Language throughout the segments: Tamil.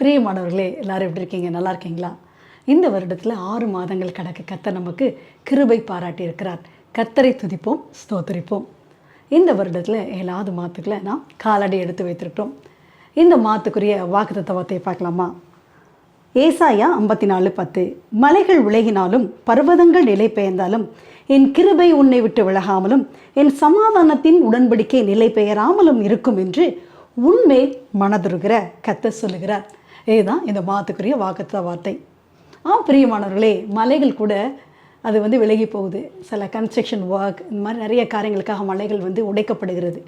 பிரியமானவர்களே எல்லாரும் எப்படி இருக்கீங்க? நல்லா இருக்கீங்களா? இந்த வருடத்தில் ஆறு மாதங்கள் கடக்க கத்தர் நமக்கு கிருபை பாராட்டி இருக்கிறார். கத்தரை துதிப்போம் ஸ்தோத்தரிப்போம். இந்த வருடத்தில் ஏழாவது மாதத்துக்குள்ள நாம் காலடி எடுத்து வைத்திருக்கிறோம். இந்த மாதத்துக்குரிய வாக்கு தத்துவத்தை பார்க்கலாமா? ஏசாயா ஐம்பத்தி நாலு பத்து மலைகள் விலகினாலும் பர்வதங்கள் நிலை பெயர்ந்தாலும் என் கிருபை உன்னை விட்டு விலகாமலும் என் சமாதானத்தின் உடன்படிக்கை நிலை பெயராமலும் இருக்கும் என்று உண்மை மனதுருகிற கத்த சொல்லுகிறார். இதுதான் இந்த மாதத்துக்குரிய வாக்குத்த வார்த்தை. ஆ பிரியமானவர்களே மலைகள் கூட அது வந்து விலகி போகுது. சில கன்ஸ்ட்ரக்ஷன் ஒர்க் இந்த மாதிரி நிறைய காரியங்களுக்காக மலைகள் வந்து உடைக்கப்படுகிறது.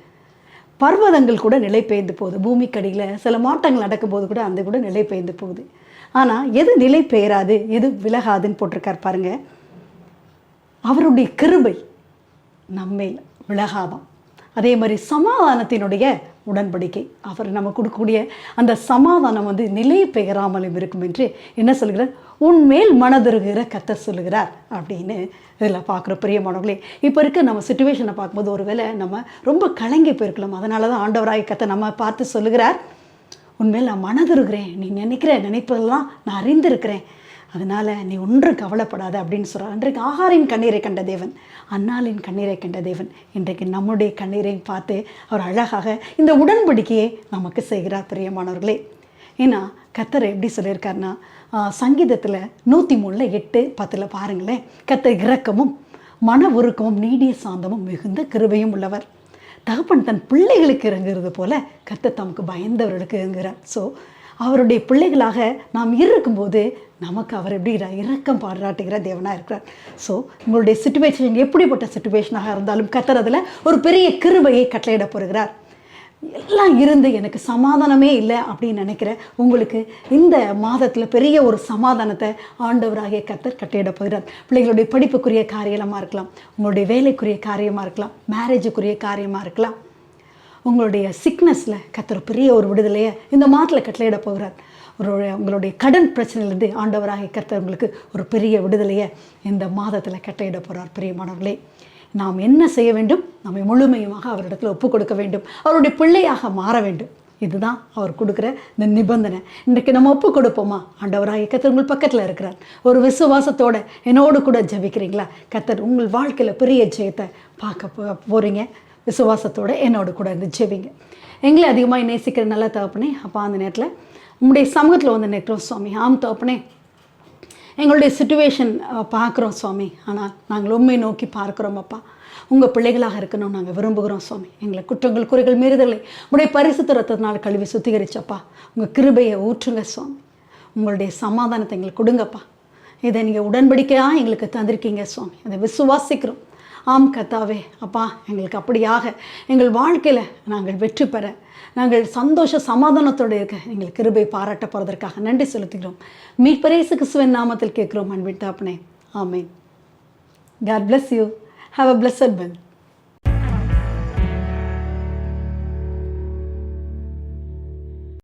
பர்வதங்கள் கூட நிலை பெயர்ந்து போகுது. பூமிக்கடியில் சில மாற்றங்கள் நடக்கும்போது கூட அந்த கூட நிலை பெயர்ந்து போகுது. ஆனால் எது நிலை பெயராது எது விலகாதுன்னு போட்டிருக்கார் பாருங்க. அவருடைய கிருபை நம்மேல் விலகாதான் அதே மாதிரி சமாதானத்தினுடைய உடன்படிக்கை. அவர் நம்ம கொடுக்கக்கூடிய அந்த சமாதானம் வந்து நிலை பெயராமலும் இருக்கும் என்று என்ன சொல்கிறார்? உன்மேல் மனதிருகிற கத்தர் சொல்லுகிறார் அப்படின்னு இதில் பார்க்குற பிரியமானவர்களே இப்போ இருக்க நம்ம சுச்சுவேஷனை பார்க்கும்போது ஒருவேளை நம்ம ரொம்ப கலங்கி போயிருக்கலாம். அதனால தான் ஆண்டவராய் கத்தை நம்ம பார்த்து சொல்லுகிறார். உன்மேல் நான் மனதிருக்கிறேன் நீ நினைக்கிற நினைப்பதெல்லாம் நான் அறிந்திருக்கிறேன். அதனால் நீ ஒன்றும் கவலைப்படாத அப்படின்னு சொல்கிறார் அன்றைக்கு ஆகாரின் கண்ணீரை கண்ட தேவன் அன்னாலின் கண்ணீரை கண்ட தேவன். இன்றைக்கு நம்முடைய கண்ணீரை பார்த்து அவர் அழகாக இந்த உடன்படிக்கையை நமக்கு செய்கிறார் பிரியமானவர்களே. ஏன்னா கத்தர் எப்படி சொல்லியிருக்காருன்னா சங்கீதத்தில் நூற்றி மூணில் எட்டு பத்தில் பாருங்களேன். கத்தர் இரக்கமும் மன உருக்கமும் நீடிய சாந்தமும் மிகுந்த கிருபையும் உள்ளவர். தகப்பன் தன் பிள்ளைகளுக்கு இறங்குறது போல கத்த தமக்கு பயந்தவர்களுக்கு இறங்குகிறார். ஸோ அவருடைய பிள்ளைகளாக நாம் இருக்கும்போது நமக்கு அவர் எப்படி இரக்கம் பாராட்டுகிற தேவனாக இருக்கிறார். ஸோ உங்களுடைய சுச்சுவேஷன் எப்படிப்பட்ட சுச்சுவேஷனாக இருந்தாலும் கத்துறதுல ஒரு பெரிய கிருபையை கட்டளையிட போகிறார். எல்லாம் இருந்து எனக்கு சமாதானமே இல்லை அப்படின்னு நினைக்கிற உங்களுக்கு இந்த மாதத்தில் பெரிய ஒரு சமாதானத்தை ஆண்டவராகிய கத்தர் கட்டிட போகிறார். பிள்ளைகளுடைய படிப்புக்குரிய காரியமாக இருக்கலாம் உங்களுடைய வேலைக்குரிய காரியமாக இருக்கலாம் மேரேஜுக்குரிய காரியமாக இருக்கலாம். உங்களுடைய சிக்னஸில் கத்தர் பெரிய ஒரு விடுதலையை இந்த மாதத்தில் கட்டளையிட போகிறார். உங்களுடைய உங்களுடைய கடன் பிரச்சனையிலேருந்து ஆண்டவராக கர்த்தர் உங்களுக்கு ஒரு பெரிய விடுதலையை இந்த மாதத்தில் கட்டையிட போகிறார் பிரியமானவர்களே. நாம் என்ன செய்ய வேண்டும்? நம்மை முழுமையுமாக அவரிடத்தில் ஒப்புக் கொடுக்க வேண்டும். அவருடைய பிள்ளையாக மாற வேண்டும். இதுதான் அவர் கொடுக்குற இந்த நிபந்தனை. இன்றைக்கு நம்ம ஒப்பு கொடுப்போமா? ஆண்டவராக கத்தர் உங்கள் பக்கத்தில் இருக்கிறார். ஒரு விசுவாசத்தோட என்னோடு கூட ஜபிக்கிறீங்களா? கத்தர் உங்கள் வாழ்க்கையில் பெரிய ஜெயத்தை பார்க்க போ போகிறீங்க விசுவாசத்தோட என்னோட கூட இருந்து ஜெபிங்க. எங்களை அதிகமாக நேசிக்கிற நல்ல தகப்பனே அப்பா அந்த நேரத்தில் உங்களுடைய சமூகத்தில் வந்து நிற்கிறோம் சுவாமி. ஆம் தகப்பனே எங்களுடைய சுச்சுவேஷன் பார்க்குறோம் சுவாமி. ஆனால் நாங்கள் உண்மை நோக்கி பார்க்குறோம் அப்பா. உங்கள் பிள்ளைகளாக இருக்கணும் நாங்கள் விரும்புகிறோம் சுவாமி. எங்களை குற்றங்கள் குறைகள் மீறுதலை உடைய பரிசுத்த ரத்தத்தினால் கழுவி சுத்திகரிச்சப்பா. உங்கள் கிருபையை ஊற்றுங்க சுவாமி. உங்களுடைய சமாதானத்தை எங்களுக்கு கொடுங்கப்பா. இதை நீங்கள் உடன்படிக்கையாக எங்களுக்கு தந்திருக்கீங்க சுவாமி. அதை விசுவாசிக்கிறோம். ஆம் கத்தாவே அப்பா எங்களுக்கு அப்படியாக. எங்கள் வாழ்க்கையில் நாங்கள் வெற்றி பெற நாங்கள் சந்தோஷ சமாதானத்தோடு இருக்க எங்களுக்கு கிருபை பாராட்ட போகிறதற்காக நன்றி செலுத்துகிறோம். மீட்பரேசு கிறிஸ்துவின் நாமத்தில் கேட்குறோம் அன்பின் தாப்பனே. ஆமேன். God bless you have a blessed one